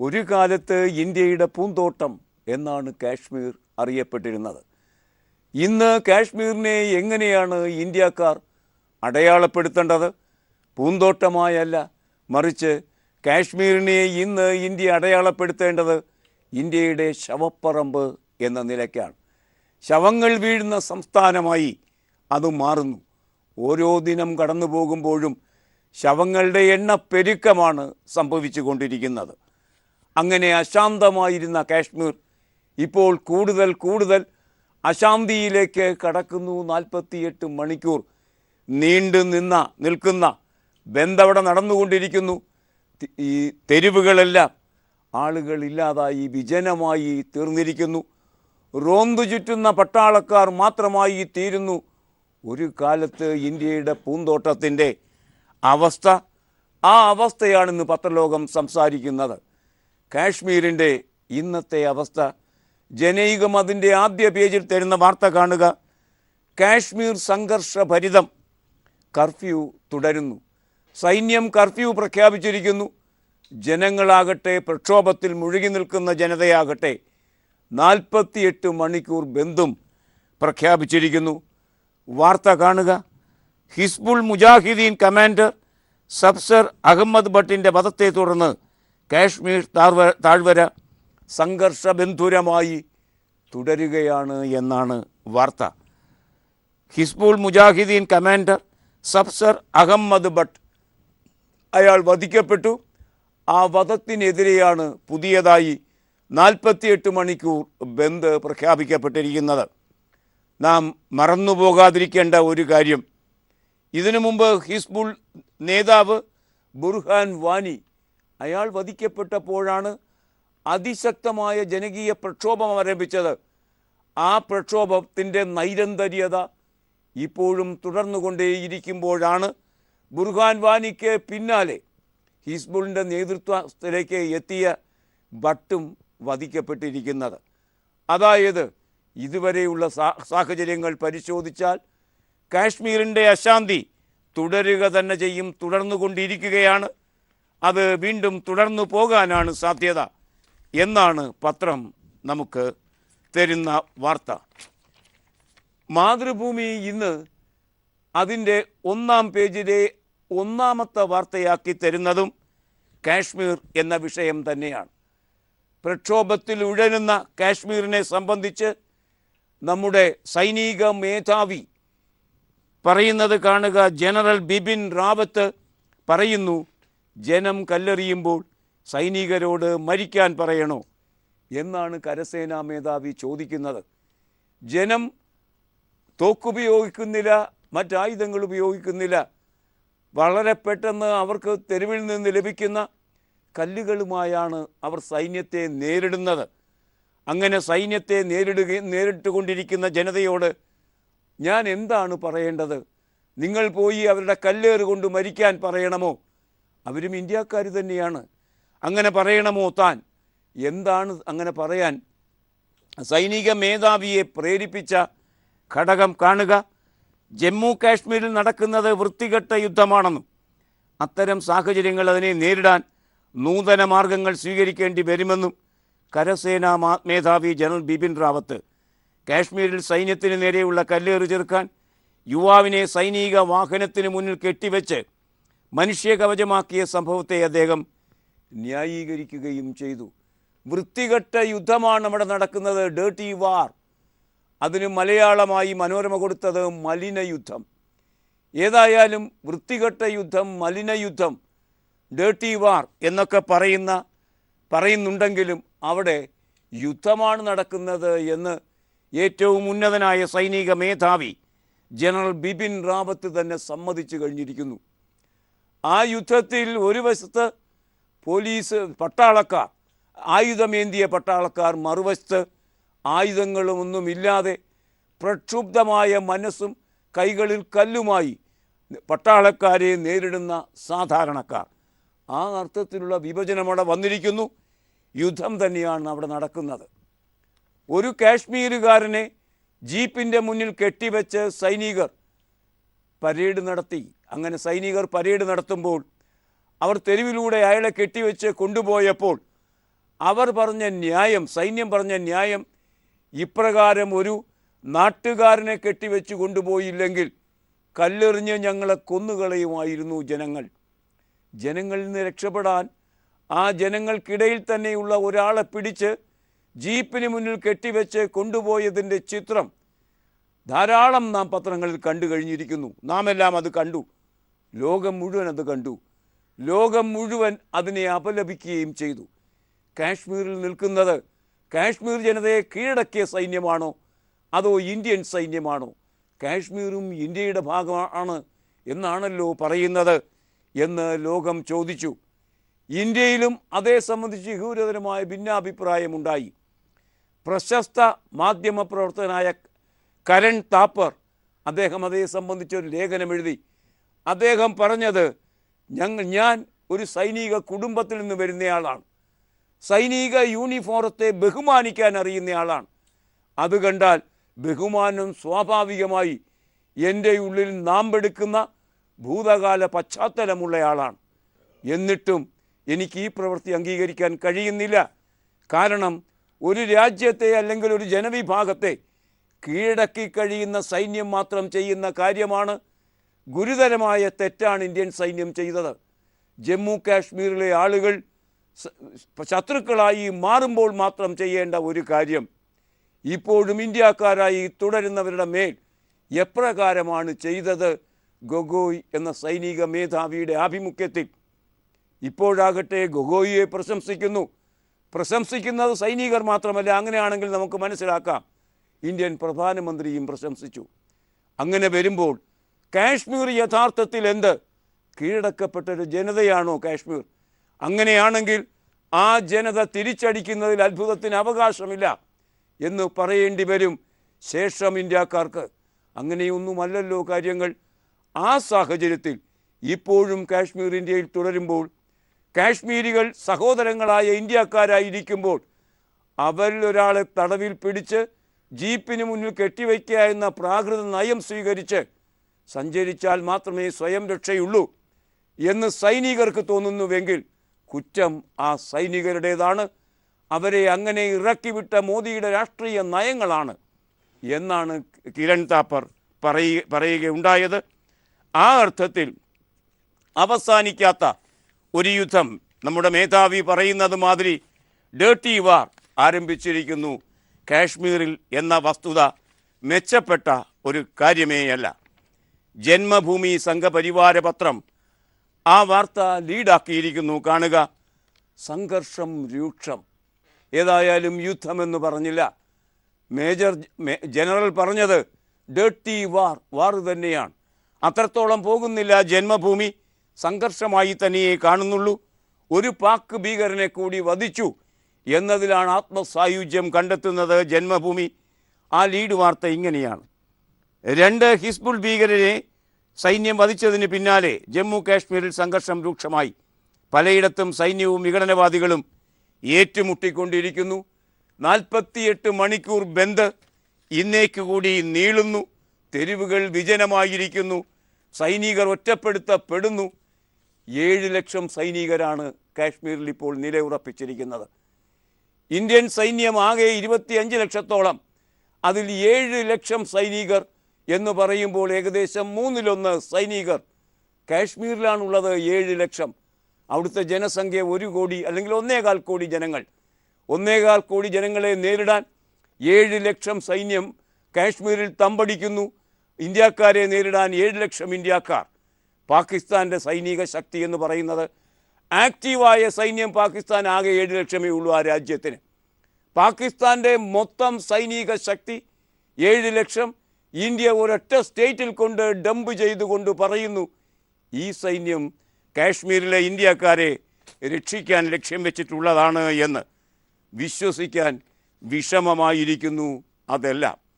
ഒരു കാലത്ത് ഇന്ത്യയുടെ പൂന്തോട്ടം എന്നാണ് കാശ്മീർ അറിയപ്പെട്ടിരുന്നത്. ഇന്ന് കാശ്മീരിനെ എങ്ങനെയാണ് ഇന്ത്യക്കാർ അടയാളപ്പെടുത്തേണ്ടത്? പൂന്തോട്ടമായല്ല മറിച്ച് കാശ്മീരിനെ ഇന്ന് ഇന്ത്യ അടയാളപ്പെടുത്തേണ്ടത് ഇന്ത്യയുടെ ശവപ്പറമ്പ് എന്ന നിലയ്ക്കാണ്. ശവങ്ങൾ വീഴുന്ന സംസ്ഥാനമായി അത് മാറുന്നു. ഓരോ ദിനം കടന്നു പോകുമ്പോഴും ശവങ്ങളുടെ എണ്ണ പെരുക്കമാണ് സംഭവിച്ചു കൊണ്ടിരിക്കുന്നത് അങ്ങനെ അശാന്തമായിരുന്ന കാശ്മീർ ഇപ്പോൾ കൂടുതൽ കൂടുതൽ അശാന്തിയിലേക്ക് കടക്കുന്നു. നാൽപ്പത്തിയെട്ട് മണിക്കൂർ നീണ്ടു നിന്ന നിൽക്കുന്ന ബന്ധവിടെ നടന്നുകൊണ്ടിരിക്കുന്നു. ഈ തെരുവുകളെല്ലാം ആളുകളില്ലാതായി വിജനമായി തീർന്നിരിക്കുന്നു. റോന്തു ചുറ്റുന്ന പട്ടാളക്കാർ മാത്രമായി തീരുന്നു. ഒരു കാലത്ത് ഇന്ത്യയുടെ പൂന്തോട്ടത്തിന്റെ അവസ്ഥ ആ അവസ്ഥയാണിന്ന് പത്രലോകം സംസാരിക്കുന്നത്. കാശ്മീരിന്റെ ഇന്നത്തെ അവസ്ഥ. ജനൈകം അതിന്റെ ആദ്യ പേജിൽ തരുന്ന വാർത്ത കാണുക. കാശ്മീർ സംഘർഷഭരിതം കർഫ്യൂ തുടരുന്നു. സൈന്യം കർഫ്യൂ പ്രഖ്യാപിച്ചിരിക്കുന്നു. ജനങ്ങളാകട്ടെ പ്രക്ഷോഭത്തിൽ മുഴുകി നിൽക്കുന്ന ജനതയാകട്ടെ നാൽപ്പത്തിയെട്ട് മണിക്കൂർ ബന്ധും പ്രഖ്യാപിച്ചിരിക്കുന്നു. വാർത്ത കാണുക. ഹിസ്ബുൾ മുജാഹിദീൻ കമാൻഡർ സബ്സർ അഹമ്മദ് ഭട്ടിന്റെ വധത്തെ തുടർന്ന് കാശ്മീർ താഴ്വര താഴ്വര സംഘർഷബന്ധുരമായി തുടരുകയാണ് എന്നാണ് വാർത്ത. ഹിസ്ബുൾ മുജാഹിദീൻ കമാൻഡർ സബ്സർ അഹമ്മദ് ഭട്ട് അയാൾ വധിക്കപ്പെട്ടു. ആ വധത്തിനെതിരെയാണ് പുതിയതായി നാൽപ്പത്തിയെട്ട് മണിക്കൂർ ബന്ദ് പ്രഖ്യാപിക്കപ്പെട്ടിരിക്കുന്നത്. നാം മറന്നുപോകാതിരിക്കേണ്ട ഒരു കാര്യം. ഇതിനു മുമ്പ് ഹിസ്ബുൾ നേതാവ് ബുർഹാൻ വാനി അയാൾ വധിക്കപ്പെട്ടപ്പോഴാണ് അതിശക്തമായ ജനകീയ പ്രക്ഷോഭം ആരംഭിച്ചത്. ആ പ്രക്ഷോഭത്തിന്റെ നൈരന്തര്യത ഇപ്പോഴും തുടർന്നുകൊണ്ടേയിരിക്കുമ്പോഴാണ് ബുർഹാൻ വാനിക്ക് പിന്നാലെ ഹിസ്ബുളിന്റെ നേതൃത്വത്തിലേക്ക് എത്തിയ ഭട്ടും വധിക്കപ്പെട്ടിരിക്കുന്നത്. അതായത് ഇതുവരെയുള്ള സാഹചര്യങ്ങൾ പരിശോധിച്ചാൽ കാശ്മീരിന്റെ അശാന്തി തുടരുക തന്നെ ചെയ്യും തുടർന്നുകൊണ്ടിരിക്കുകയാണ്. അത് വീണ്ടും തുടർന്നു പോകാനാണ് സാധ്യത എന്നാണ് പത്രം നമുക്ക് തരുന്ന വാർത്ത. മാതൃഭൂമി ഇന്ന് അതിന്റെ ഒന്നാം പേജിലെ ഒന്നാമത്തെ വാർത്തയാക്കി തരുന്നതും കാശ്മീർ എന്ന വിഷയം തന്നെയാണ്. പ്രക്ഷോഭത്തിൽ ഉഴലുന്ന കാശ്മീരിനെ സംബന്ധിച്ച് നമ്മുടെ സൈനിക മേധാവി പറയുന്നത് കാണുക ജനറൽ ബിപിൻ റാവത്ത് പറയുന്നു ജനം കല്ലെറിയുമ്പോൾ സൈനികരോട് മരിക്കാൻ പറയണോ എന്നാണ് കരസേനാ മേധാവി ചോദിക്കുന്നത്. ജനം തോക്കുപയോഗിക്കുന്നില്ല മറ്റായുധങ്ങൾ ഉപയോഗിക്കുന്നില്ല. വളരെ പെട്ടെന്ന് അവർക്ക് തെരുവിൽ നിന്ന് ലഭിക്കുന്ന കല്ലുകളുമായാണ് അവർ സൈന്യത്തെ നേരിടുന്നത്. അങ്ങനെ സൈന്യത്തെ നേരിടുകയും നേരിട്ടുകൊണ്ടിരിക്കുന്ന ജനതയോട് ഞാൻ എന്താണ് പറയേണ്ടത്? നിങ്ങൾ പോയി അവരുടെ കല്ലേറ് കൊണ്ട് മരിക്കാൻ പറയണമോ? അവരും ഇന്ത്യക്കാർ തന്നെയാണ്. അങ്ങനെ പറയണമോ താൻ? എന്താണ് അങ്ങനെ പറയാൻ? സൈനിക മേധാവിയെ പ്രേരിപ്പിച്ച ഘടകം കാണുക. ജമ്മു കാശ്മീരിൽ നടക്കുന്നത് വൃത്തികെട്ട യുദ്ധമാണെന്നും അത്തരം സാഹചര്യങ്ങൾ അതിനെ നേരിടാൻ നൂതന മാർഗങ്ങൾ സ്വീകരിക്കേണ്ടി വരുമെന്നും കരസേനാ മേധാവി ജനറൽ ബിപിൻ റാവത്ത് കാശ്മീരിൽ സൈന്യത്തിന് നേരെയുള്ള കല്ലേറ് ചെറുക്കാൻ യുവാവിനെ സൈനിക വാഹനത്തിന് മുന്നിൽ കെട്ടിവെച്ച് മനുഷ്യകവചമാക്കിയ സംഭവത്തെ അദ്ദേഹം ന്യായീകരിക്കുകയും ചെയ്തു. വൃത്തികെട്ട യുദ്ധമാണ് അവിടെ നടക്കുന്നത്. ഡേർട്ടി വാർ അതിന് മലയാളമായി മനോരമ കൊടുത്തത് മലിന യുദ്ധം ഏതായാലും വൃത്തികെട്ട യുദ്ധം മലിന യുദ്ധം ഡേർട്ടി വാർ എന്നൊക്കെ പറയുന്ന പറയുന്നുണ്ടെങ്കിലും അവിടെ യുദ്ധമാണ് നടക്കുന്നത് എന്ന് ഏറ്റവും ഉന്നതനായ സൈനിക മേധാവി ജനറൽ ബിപിൻ റാവത്ത് തന്നെ സമ്മതിച്ചു കഴിഞ്ഞിരിക്കുന്നു. ആ യുദ്ധത്തിൽ ഒരു വശത്ത് പോലീസ് പട്ടാളക്കാർ ആയുധമേന്തിയ പട്ടാളക്കാർ മറുവശത്ത് ആയുധങ്ങളുമൊന്നുമില്ലാതെ പ്രക്ഷുബ്ധമായ മനസ്സും കൈകളിൽ കല്ലുമായി പട്ടാളക്കാരെ നേരിടുന്ന സാധാരണക്കാർ. ആ അർത്ഥത്തിലുള്ള വിഭജനം അവിടെ വന്നിരിക്കുന്നു. യുദ്ധം തന്നെയാണ് അവിടെ നടക്കുന്നത്. ഒരു കാശ്മീരുകാരനെ ജീപ്പിന്റെ മുന്നിൽ കെട്ടിവെച്ച് സൈനികർ പരേഡ് നടത്തി. അങ്ങനെ സൈനികർ പരേഡ് നടത്തുമ്പോൾ അവർ തെരുവിലൂടെ അയാളെ കെട്ടിവെച്ച് കൊണ്ടുപോയപ്പോൾ അവർ പറഞ്ഞ ന്യായം സൈന്യം പറഞ്ഞ ന്യായം ഇപ്രകാരം ഒരു നാട്ടുകാരനെ കെട്ടിവെച്ച് കൊണ്ടുപോയില്ലെങ്കിൽ കല്ലെറിഞ്ഞ് ഞങ്ങളെ കൊന്നുകളയുമായിരുന്നു ജനങ്ങൾ. ജനങ്ങളിൽ നിന്ന് രക്ഷപ്പെടാൻ ആ ജനങ്ങൾക്കിടയിൽ തന്നെയുള്ള ഒരാളെ പിടിച്ച് ജീപ്പിന് മുന്നിൽ കെട്ടിവെച്ച് കൊണ്ടുപോയതിന്റെ ചിത്രം ധാരാളം നാം പത്രങ്ങളിൽ കണ്ടു കഴിഞ്ഞിരിക്കുന്നു. നാം എല്ലാം അത് കണ്ടു. ലോകം മുഴുവൻ അത് കണ്ടു. ലോകം മുഴുവൻ അതിനെ അപലപിക്കുകയും ചെയ്തു. കാശ്മീരിൽ നിൽക്കുന്നത് കാശ്മീർ ജനതയെ കീഴടക്കിയ സൈന്യമാണോ? അതോ ഇന്ത്യൻ സൈന്യമാണോ? കാശ്മീരും ഇന്ത്യയുടെ ഭാഗമാണ് എന്നാണല്ലോ പറയുന്നത് എന്ന് ലോകം ചോദിച്ചു. ഇന്ത്യയിലും അതേ സംബന്ധിച്ച് ഗൗരവതരമായ ഭിന്നാഭിപ്രായമുണ്ടായി. പ്രശസ്ത മാധ്യമപ്രവർത്തകനായ കരൺ താപ്പർ അദ്ദേഹം അതേ സംബന്ധിച്ചൊരു ലേഖനം എഴുതി. അദ്ദേഹം പറഞ്ഞത് ഞങ്ങൾ ഞാൻ ഒരു സൈനിക കുടുംബത്തിൽ നിന്ന് വരുന്നയാളാണ്. സൈനിക യൂണിഫോറത്തെ ബഹുമാനിക്കാൻ അറിയുന്നയാളാണ്. അത് കണ്ടാൽ ബഹുമാനം സ്വാഭാവികമായി എന്റെ ഉള്ളിൽ നാമ്പെടുക്കുന്ന ഭൂതകാല പശ്ചാത്തലമുള്ളയാളാണ്. എന്നിട്ടും എനിക്ക് ഈ പ്രവൃത്തി അംഗീകരിക്കാൻ കഴിയുന്നില്ല. കാരണം ഒരു രാജ്യത്തെ അല്ലെങ്കിൽ ഒരു ജനവിഭാഗത്തെ കീഴടക്കി കഴിയുന്ന സൈന്യം മാത്രം ചെയ്യുന്ന കാര്യമാണ് ഗുരുതരമായ തെറ്റാണ് ഇന്ത്യൻ സൈന്യം ചെയ്തത്. ജമ്മു കാശ്മീരിലെ ആളുകൾ ശത്രുക്കളായി മാറുമ്പോൾ മാത്രം ചെയ്യേണ്ട ഒരു കാര്യം ഇപ്പോഴും ഇന്ത്യക്കാരായി തുടരുന്നവരുടെ മേൽ എപ്രകാരമാണ് ചെയ്തത് ഗൊഗോയ് എന്ന സൈനിക മേധാവിയുടെ ആഭിമുഖ്യത്തിൽ. ഇപ്പോഴാകട്ടെ ഗൊഗോയിയെ പ്രശംസിക്കുന്നു. പ്രശംസിക്കുന്നത് സൈനികർ മാത്രമല്ല അങ്ങനെയാണെങ്കിൽ നമുക്ക് മനസ്സിലാക്കാം. ഇന്ത്യൻ പ്രധാനമന്ത്രിയും പ്രശംസിച്ചു. അങ്ങനെ വരുമ്പോൾ കാശ്മീർ യഥാർത്ഥത്തിൽ എന്ത്? കീഴടക്കപ്പെട്ട ഒരു ജനതയാണോ കാശ്മീർ? അങ്ങനെയാണെങ്കിൽ ആ ജനത തിരിച്ചടിക്കുന്നതിൽ അത്ഭുതത്തിന് അവകാശമില്ല എന്ന് പറയേണ്ടി വരും ശേഷം ഇന്ത്യക്കാർക്ക്. അങ്ങനെയൊന്നുമല്ലല്ലോ കാര്യങ്ങൾ. ആ സാഹചര്യത്തിൽ ഇപ്പോഴും കാശ്മീർ ഇന്ത്യയിൽ തുടരുമ്പോൾ കാശ്മീരികൾ സഹോദരങ്ങളായ ഇന്ത്യക്കാരായിരിക്കുമ്പോൾ അവരിൽ ഒരാളെ തടവിൽ പിടിച്ച് ജീപ്പിന് മുന്നിൽ കെട്ടിവയ്ക്കുക എന്ന പ്രാകൃത നയം സ്വീകരിച്ച് സഞ്ചരിച്ചാൽ മാത്രമേ സ്വയം രക്ഷയുള്ളൂ എന്ന് സൈനികർക്ക് തോന്നുന്നുവെങ്കിൽ കുറ്റം ആ സൈനികരുടേതാണ്. അവരെ അങ്ങനെ ഇറക്കിവിട്ട മോദിയുടെ രാഷ്ട്രീയ നയങ്ങളാണ് എന്നാണ് കിരൺ താപ്പർ പറയുക പറയുകയുണ്ടായത്. ആ അർത്ഥത്തിൽ അവസാനിക്കാത്ത ഒരു യുദ്ധം നമ്മുടെ മേധാവി പറയുന്നത് മാതിരി ഡേർട്ടി വാർ ആരംഭിച്ചിരിക്കുന്നു. കാശ്മീരിൽ എന്ന വസ്തുത മെച്ചപ്പെട്ട ഒരു കാര്യമേയല്ല. ജന്മഭൂമി സംഘപരിവാര പത്രം ആ വാർത്ത ലീഡാക്കിയിരിക്കുന്നു. കാണുക. സംഘർഷം രൂക്ഷം. ഏതായാലും യുദ്ധമെന്ന് പറഞ്ഞില്ല. മേജർ ജനറൽ പറഞ്ഞത് ഡേർട്ടി വാർ വാർ തന്നെയാണ്. അത്രത്തോളം പോകുന്നില്ല ജന്മഭൂമി. സംഘർഷമായി തന്നെയേ കാണുന്നുള്ളൂ. ഒരു പാക്ക് ഭീകരനെ കൂടി വധിച്ചു എന്നതിലാണ് ആത്മസായുജ്യം കണ്ടെത്തുന്നത് ജന്മഭൂമി. ആ ലീഡ് വാർത്ത ഇങ്ങനെയാണ്. രണ്ട് ഹിസ്ബുൾ ഭീകരരെ സൈന്യം വധിച്ചതിന് പിന്നാലെ ജമ്മു കാശ്മീരിൽ സംഘർഷം രൂക്ഷമായി. പലയിടത്തും സൈന്യവും വിഘടനവാദികളും ഏറ്റുമുട്ടിക്കൊണ്ടിരിക്കുന്നു. നാൽപ്പത്തിയെട്ട് മണിക്കൂർ ബന്ദ് ഇന്നേക്ക് കൂടി നീളുന്നു. തെരുവുകൾ വിജനമായിരിക്കുന്നു. സൈനികർ ഒറ്റപ്പെടുത്തപ്പെടുന്നു. ഏഴ് ലക്ഷം സൈനികരാണ് കാശ്മീരിൽ ഇപ്പോൾ നിലയുറപ്പിച്ചിരിക്കുന്നത്. ഇന്ത്യൻ സൈന്യം ആകെ ഇരുപത്തിയഞ്ച് ലക്ഷത്തോളം. അതിൽ ഏഴ് ലക്ഷം സൈനികർ എന്ന് പറയുമ്പോൾ ഏകദേശം മൂന്നിലൊന്ന് സൈനികർ കാശ്മീരിലാണുള്ളത് ഏഴ് ലക്ഷം. അവിടുത്തെ ജനസംഖ്യ ഒരു കോടി അല്ലെങ്കിൽ ഒന്നേകാൽ കോടി ജനങ്ങൾ. ഒന്നേകാൽ കോടി ജനങ്ങളെ നേരിടാൻ ഏഴ് ലക്ഷം സൈന്യം കാശ്മീരിൽ തമ്പടിക്കുന്നു. ഇന്ത്യക്കാരെ നേരിടാൻ ഏഴ് ലക്ഷം ഇന്ത്യക്കാർ. പാകിസ്ഥാന്റെ സൈനിക ശക്തി എന്ന് പറയുന്നത് ആക്റ്റീവായ സൈന്യം പാകിസ്ഥാൻ ആകെ ഏഴ് ലക്ഷമേ ഉള്ളൂ ആ രാജ്യത്തിന്. പാകിസ്ഥാന്റെ മൊത്തം സൈനിക ശക്തി ഏഴ് ലക്ഷം ഇന്ത്യ ഒരൊറ്റ സ്റ്റേറ്റിൽ കൊണ്ട് ഡംപ് ചെയ്തുകൊണ്ട് പറയുന്നു ഈ സൈന്യം കാശ്മീരിലെ ഇന്ത്യക്കാരെ രക്ഷിക്കാൻ ലക്ഷ്യം വെച്ചിട്ടുള്ളതാണ് എന്ന്. വിശ്വസിക്കാൻ വിഷമമായിരിക്കുന്നു അതെല്ലാം.